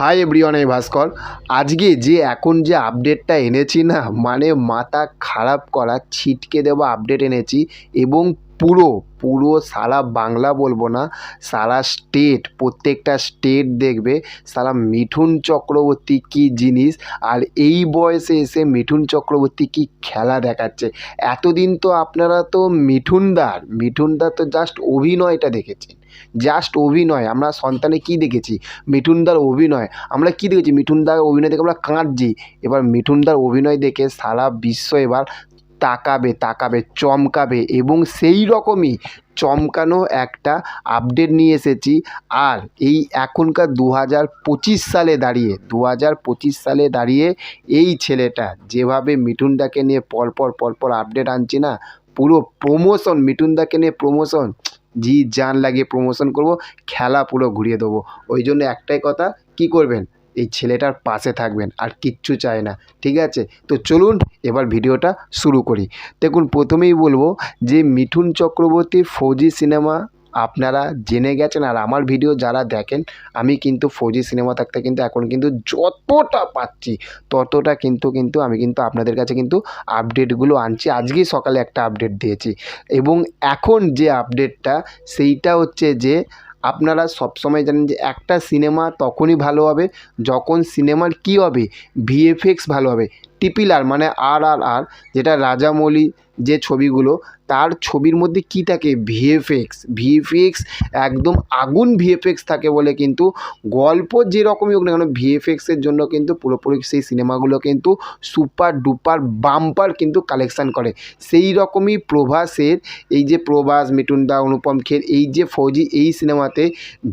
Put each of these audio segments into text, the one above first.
Hi everyone, এই ভাস্কর। আজকে যে এখন যে আপডেটটা এনেছি না মানে মাথা খারাপ করা, ছিটকে দেওয়া আপডেট এনেছি এবং পুরো পুরো সারা বাংলা বলব না, সারা স্টেট প্রত্যেকটা স্টেট দেখবে, সারা মিঠুন চক্রবর্তী কী জিনিস, আর এই বয়সে এসে মিঠুন চক্রবর্তী কী খেলা দেখাচ্ছে। এতদিন তো আপনারা তো মিঠুনদার মিঠুনদার তো জাস্ট অভিনয়টা দেখেছেন। জাস্ট অভিনয়, আমরা সন্তানে কী দেখেছি? মিঠুনদার অভিনয়, আমরা কী দেখেছি? মিঠুনদার অভিনয় দেখে আমরা কাঁদছি। এবার মিঠুনদার অভিনয় দেখে সারা বিশ্ব এবার তাকাবে তাকাবে, চমকাবে এবং সেই রকমই চমকানো একটা আপডেট নিয়ে এসেছি। আর এই এখনকার দু হাজার পঁচিশ সালে দাঁড়িয়ে দু হাজার পঁচিশ সালে দাঁড়িয়ে এই ছেলেটা যেভাবে মিঠুনদাকে নিয়ে পরপর পরপর আপডেট আনছি না, পুরো প্রমোশন মিঠুনদাকে নিয়ে প্রমোশন জি, জান লাগিয়ে প্রমোশন করব, খেলা পুরো ঘুরিয়ে দেবো। ওই জন্য একটাই কথা, কি করবেন? এই ছেলেটার পাশে থাকবেন আর কিচ্ছু চায় না, ঠিক আছে? তো চলুন এবার ভিডিওটা শুরু করি। দেখুন, প্রথমেই বলব যে মিঠুন চক্রবর্তীর ফৌজি সিনেমা আপনারা জেনে গেছেন আর আমার ভিডিও যারা দেখেন, আমি কিন্তু ফৌজি সিনেমা থাকতে কিন্তু এখন কিন্তু যতটা পাচ্ছি, ততটা কিন্তু কিন্তু আমি কিন্তু আপনাদের কাছে কিন্তু আপডেটগুলো আনছি। আজকেই সকালে একটা আপডেট দিয়েছি। এবং এখন যে আপডেটটা, সেইটা হচ্ছে যে আপনারা সবসময় জানেন যে একটা সিনেমা তখনই ভালো হবে যখন সিনেমার কি হবে? ভিএফএক্স ভালো হবে। টিপিলার মানে আর আর আর যেটা রাজামৌলি যে ছবিগুলো, তার ছবির মধ্যে কী থাকে? ভিএফএক্স ভিএফএক্স একদম আগুন ভিএফএক্স থাকে বলে কিন্তু গল্প যেরকমই হোক না কেন ভিএফএক্সের জন্য কিন্তু পুরোপুরি সেই সিনেমাগুলো কিন্তু সুপার ডুপার বাম্পার কিন্তু কালেকশান করে। সেই রকমই প্রভাসের এই যে প্রভাস মিঠুনদা অনুপম খের এই যে ফৌজি এই সিনেমাতে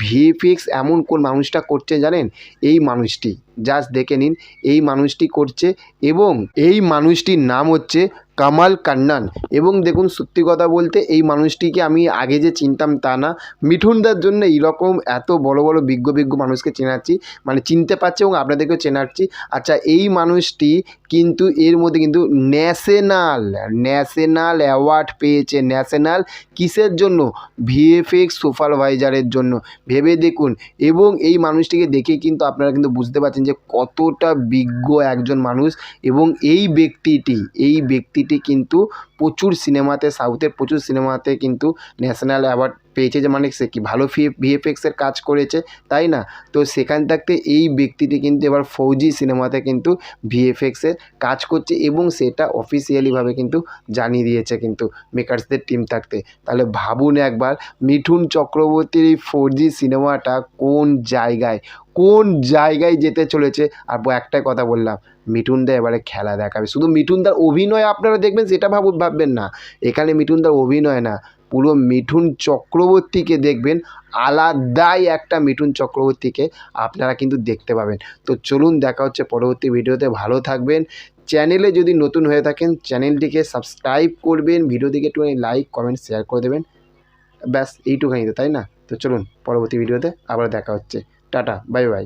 ভিএফএক্স এমন কোন মানুষটা করছে জানেন? এই মানুষটি। জাস্ট দেখে নিন, এই মানুষটি করছে এবং এই মানুষটির নাম হচ্ছে কামাল কান্নান। এবং দেখুন, সত্যি কথা বলতে এই মানুষটিকে আমি আগে যে চিনতাম তা না, মিঠুনদার জন্য এইরকম এত বড় বড় বিজ্ঞ বিজ্ঞ মানুষকে চেনাচ্ছি মানে চিনতে পারছি এবং আপনাদেরকেও চেনাচ্ছি। আচ্ছা এই মানুষটি কিন্তু এর মধ্যে কিন্তু ন্যাশনাল ন্যাশনাল অ্যাওয়ার্ড পেয়েছে। ন্যাশনাল কিসের জন্য? ভিএফএক্স সুপারভাইজারের জন্য। ভেবে দেখুন। এবং এই মানুষটিকে দেখে কিন্তু আপনারা কিন্তু বুঝতে পারছেন যে কতটা বিজ্ঞ একজন মানুষ এবং এই ব্যক্তিটি এই ব্যক্তিটি কিন্তু প্রচুর সিনেমাতে, সাউথের প্রচুর সিনেমাতে কিন্তু ন্যাশনাল অ্যাওয়ার্ড পেয়েছে যে মানে সে কি ভালো ভিএফএক্সের কাজ করেছে, তাই না? তো সেখান থাকতে এই ব্যক্তিটি কিন্তু এবার ফৌজি সিনেমাতে কিন্তু ভিএফএক্সের কাজ করছে এবং সেটা অফিসিয়ালিভাবে কিন্তু জানিয়ে দিয়েছে কিন্তু মেকার্সদের টিম থাকতে। তাহলে ভাবুন একবার, মিঠুন চক্রবর্তীর এই জি সিনেমাটা কোন জায়গায় কোন জায়গায় যেতে চলেছে? আর একটাই কথা বললাম মিঠুনদা এবারে খেলা দেখাবে। শুধু মিঠুনদার অভিনয় আপনারা দেখবেন, সেটা ভাবু ভাববেন না। এখানে মিঠুনদার অভিনয় না। পুরো মিঠুন চক্রবর্তীকে দেখবেন, আলাদাই একটা মিঠুন চক্রবর্তীকে আপনারা কিন্তু দেখতে পাবেন। তো চলুন দেখা হচ্ছে পরবর্তী ভিডিওতে। ভালো থাকবেন। চ্যানেলে যদি নতুন হয়ে থাকেন, চ্যানেলটিকে সাবস্ক্রাইব করবেন। ভিডিওটিকে একটুখানি লাইক, কমেন্ট, শেয়ার করে দেবেন। ব্যাস এইটুখানি তো তাই না? তো চলুন পরবর্তী ভিডিওতে আবার দেখা হচ্ছে। Tata, bye bye.